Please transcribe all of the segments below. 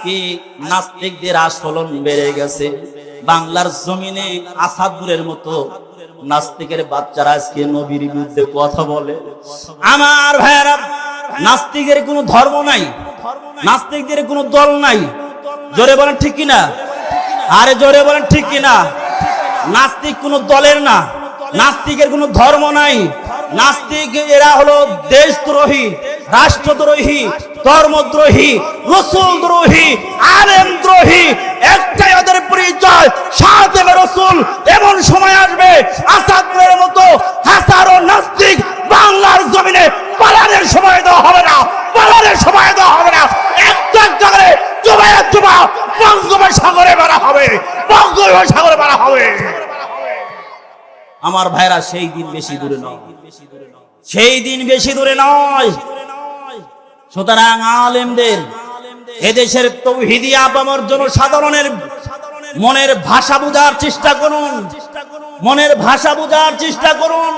আজকে নাস্তিকদের আস্ফলন বেড়ে গেছে? বাংলার জমিনে আসাদুরের মতো নাস্তিকের বাচ্চারা আজকে নবীর বিরুদ্ধে কথা বলে। আমার ভাইয়েরা, নাস্তিকের কোনো ধর্ম নাই, নাস্তিকদের কোনো দল নাই। জোরে বলেন ঠিক কিনা? আরে জোরে বলেন ঠিক কিনা? নাস্তিক কোনো দলের না, নাস্তিকের কোনো ধর্ম নাই। নাস্তিক এরা হলো দেশদ্রোহী, রাষ্ট্রদ্রোহী, ধর্মদ্রোহী রসুল দ্রোহী আলেম দ্রোহী একটাই ওদের পরিচয় সাদেবে রসুল। এমন সময় আসবে আসাদের মতো হাজারো নাস্তিক বাংলার জমিনে। পালানের সময় দেওয়া হবে না, পালানের সময় দেওয়া হবে না। একটা বঙ্গোপসাগরে মারা হবে, বঙ্গোপসাগরে মারা হবে। আমার ভাইরা সেই দিন বেশি দূরে নয়। সেই দিন বেশি দূরে নয়। সুতরাং আলেমদের, এদেশের তৌহিদি আপামর জন্য সাধারণের মনের ভাষা বোঝার চেষ্টা করুন। মনের ভাষা বোঝার চেষ্টা করুন।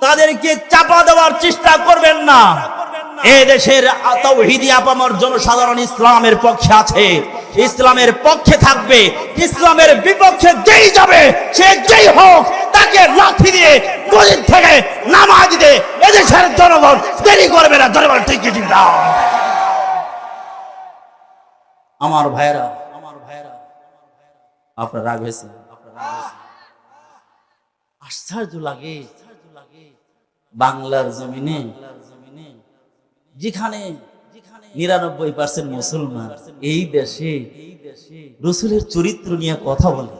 তাদেরকে চাপা দেওয়ার চেষ্টা করবেন না। এ দেশের তৌহিদি আপামর জনসাধারণ ইসলামের পক্ষে আছে। ইসলামের পক্ষে থাকবে। ইসলামের বিপক্ষে যেই যাবে, সে যেই হোক। তাকে লাঠি দিয়ে মসজিদ থেকে নামাজ দিতে এদেশের জনগণ দেরি করবে না। জনগণ ঠিক না আমার ভাইরা আমার ভাইরা আপনার রাগ হয়েছে? আশ্চর্য লাগে। বাংলার জমিনে যেখানে নিরানব্বই পার্সেন্ট মুসলমান, এই দেশে রসুলের চরিত্র নিয়ে কথা বলে।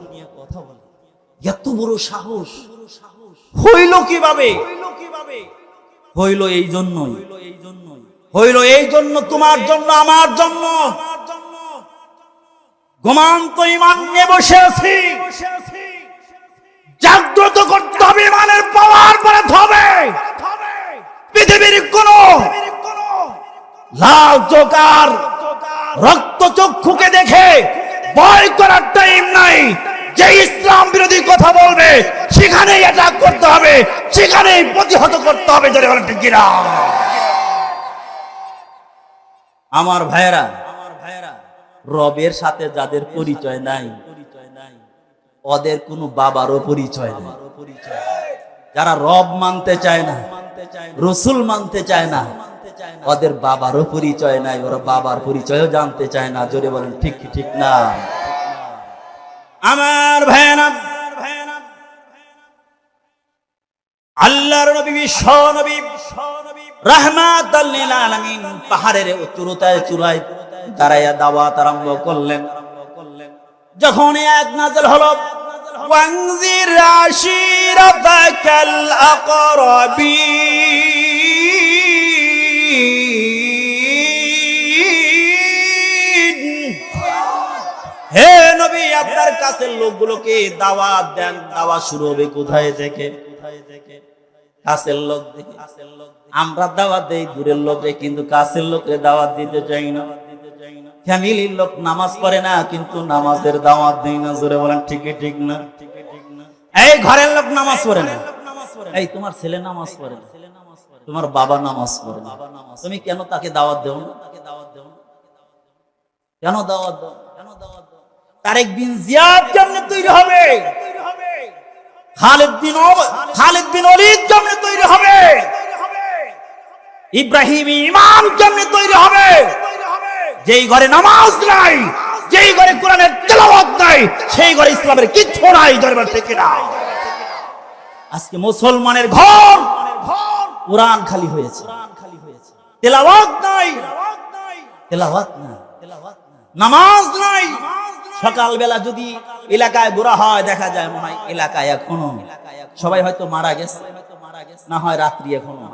এত বড় সাহস। হইল কীভাবে? হইল এই জন্যই। হইল এই জন্য তোমার জন্য, আমার জন্য। গোমান্ত ইমান নিয়ে বসে আছি। জাগ্রত করতে হবে, ইমানের পাওয়ার বাড়াতে হবে। পৃথিবীর কোন লাল চোকার রক্ত চক্ষুকে দেখে ভয় করার টাইম নাই। যে ইসলাম বিরোধী কথা বলবে, সেখানেই অ্যাটাক করতে হবে, সেখানেই প্রতিহত করতে হবে যদি বলেন ঠিক কিনা? আমার ভাইয়েরা, রবের সাথে যাদের পরিচয় নাই, ওদের কোনো বাবারও পরিচয় নাই। যারা রব মানতে চায় না, রসুল মানতে চায় না, ওদের বাবারও পরিচয় নাই, ওরা বাবার পরিচয়ও জানতে চায় না, জোরে বলেন ঠিক ঠিক না? আমার ভাইয়ানা আল্লাহর নবী, বিশ্ব নবী আলামিন পাহাড়ের চূড়ায় দাওয়াত আরম্ভ করলেন। যখন এক নাজল হলো, ওয়ানজির আশিরাতাকাল নবী, আপনার কাছের লোকগুলোকে দাওয়াত দেন, দাওয়াত শুরু হবে কোথায় থেকে? কাছের লোক দেখে। আমরা দাওয়াত দেই দূরের লোকে, কিন্তু কাছের লোকে দাওয়াত দিতে চাই না। ফ্যামিলির লোক নামাজ পড়ে না, কিন্তু নামাজের দাওয়াত দেই না, জোরে বলেন ঠিকই ঠিক না? এই ঘরের লোক নামাজ পড়ে না। এই, তোমার ছেলে নামাজ পড়ে না। তোমার বাবা নামাজ পড়ে না। তুমি কেন তাকে দাওয়াত দেও না? তাকে দাওয়াত দেও না? কেন দাওয়াত দাও কেন দাওয়াত দাও তারেক বিন জিয়াদ কেমনে তৈরি হবে? খালিদ বিন খালিদ বিন ওলিদ কেমনে তৈরি হবে? ইব্রাহিম ইমাম কেমনে তৈরি হবে? যেই ঘরে নামাজ নাই, যেই ঘরে কোরআনের তেলাওয়াত নাই, সেই ঘরে ইসলামের কিচ্ছু নাই, দরবার থেকে না। আজকে মুসলমানের ঘর, কোরআন খালি হয়েছে। তেলাওয়াত নাই তেলাওয়াত নাই। নামাজ নাই সকালবেলা যদি এলাকায় ঘোরা হয়, দেখা যায় মনে হয় এলাকায় এখনও। সবাই হয়তো মারা গেছে। না হয় রাত্রি এখনও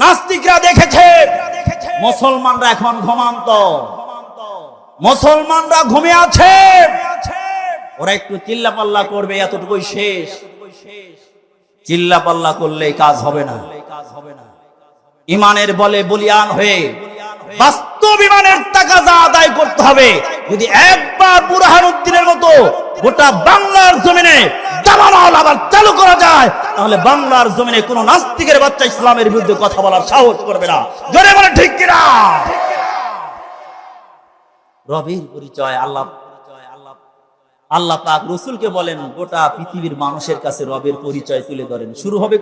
নাস্তিকরা দেখেছে, মুসলমানরা এখন ঘুমান্ত। মুসলমানরা ঘুমে আছে। ওরা একটু চিল্লা পাল্লা করবে, এতটুকুই শেষ। চিল্লা পাল্লা করলে কাজ হবে না। ইমানের বলে বলিয়ান হয়ে বাস্তব ইমানের টাকা যা আদায় করতে হবে, যদি একবার বুরহানুদ্দিনের মতো গোটা বাংলার জমিনে দামানল আবার চালু করা যায়, তাহলে বাংলার জমিনে কোনো নাস্তিকের বাচ্চা ইসলামের বিরুদ্ধে কথা বলার সাহস করবে না। জোরে বলে ঠিক কিনা? রবির পরিচয় আল্লাহ আল্লাহ পাক রসুলকে বলেন, গোটা পৃথিবীর মানুষের কাছে রবের পরিচয় তুলে ধরেন। শুরু হবে